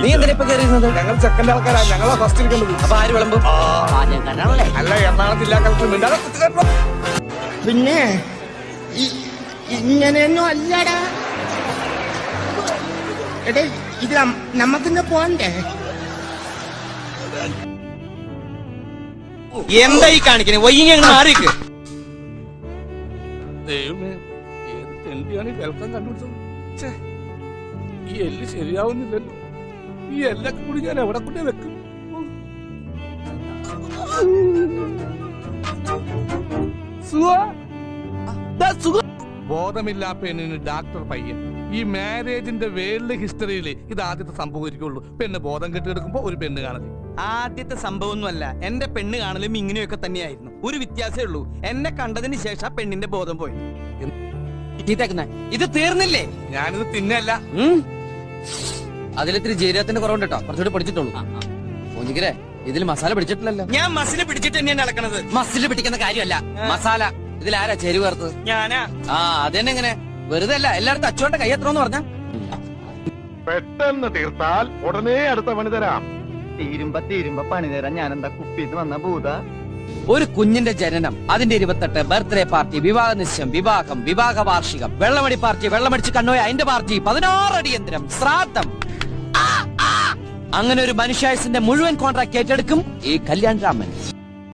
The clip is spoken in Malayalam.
നീ എന്തിനാ ഇപ്പൊ കയറിയിരുന്നത് ഞങ്ങൾ ചെക്കന്റെ ആൾക്കാരാ ഞങ്ങളാ ഫസ്റ്റ് ഇരിക്കുന്നത്. അപ്പൊ ആര് വിളമ്പും? പാചകക്കാരനാണല്ലേ അല്ല എറണാകുളം ജില്ലാ കളക്ടർ. പിന്നെ ഇ- ഇങ്ങനെയൊന്നും അല്ലടാ. എടേ ഇത് നം- നമുക്കിന്ന് പോണ്ടേ? എന്താ ഈ കാണിക്കണേ? വൈകി മാറിക്ക് ദൈവമേ ഏത് തെണ്ടിയാണ് കേൾക്കാൻ കണ്ടുപിടിച്ചത്? ഈ എല്ല് ശരിയാവുന്നില്ലല്ലോ. ഈ എല്ലാം കൂടി ഞാൻ എവിടെ കൊണ്ടേ വെക്കും? ബോധമില്ലാ പെണ്ണിന് ഡാക്ടർ പയ്യൻ. ഈ മാരേജിന്റെ വേൾഡ് ഹിസ്റ്ററിയിൽ ഇത് ആദ്യത്തെ സംഭവിക്കുള്ളൂ പെണ്ണ് ബോധം കെട്ടിയെടുക്കുമ്പോ ഒരു പെണ്ണ് കാണൽ. ആദ്യത്തെ സംഭവം സംഭവമൊന്നുമല്ല. എന്റെ പെണ്ണ് കാണലും ഇങ്ങനെയൊക്കെ തന്നെയായിരുന്നു. ഒരു വ്യത്യാസമേ ഉള്ളൂ. എന്നെ കണ്ടതിന് ശേഷം ആ പെണ്ണിന്റെ ബോധം പോയി. ഇത് തീർന്നില്ലേ? ഞാനിത് തിന്നല്ല. അതിലിത്തിരി ജീരകത്തിന്റെ കുറവുണ്ട് കേട്ടോ കുറച്ചുകൂടി പിടിച്ചിട്ടുള്ളൂ. ഇതിൽ മസാല പിടിച്ചിട്ടില്ലല്ലോ. ഞാൻ മസിൽ പിടിച്ചിട്ട് തന്നെയാണ് നടക്കണത്. മസിൽ പിടിക്കുന്ന കാര്യമല്ല. മസാല. ഇതിൽ ആരാ ചേരുവ ചേർത്തത്? ഞാനാ. ആ അതന്നെ എങ്ങനെ വെറുതെ അല്ല എല്ലായിടത്തും അച്ചുവന്റെ കൈ എത്ര പറഞ്ഞ? പെട്ടെന്ന് തീർത്താൽ ഉടനെ അടുത്ത പണി തരാം. തീരുമ്പ തീരുമ്പ പണി തരാം. ഞാൻ എന്താ കുപ്പിന്ന് വന്ന ഭൂത? ഒരു കുഞ്ഞിന്റെ ജനനം അതിന്റെ ഇരുപത്തെട്ട് ബർത്ത്ഡേ പാർട്ടി വിവാഹ നിശ്ചയം വിവാഹം വിവാഹ വാർഷികം വെള്ളമടി പാർട്ടി വെള്ളമടിച്ച് കണ്ണോയ അതിന്റെ പാർട്ടി പതിനാറ് അടിയന്തരം ശ്രാദ്ധം. അങ്ങനെ ഒരു മനുഷ്യായുസിന്റെ മുഴുവൻ കോൺട്രാക്ട് ഏറ്റെടുക്കും ഈ കല്യാൺ രാമൻ.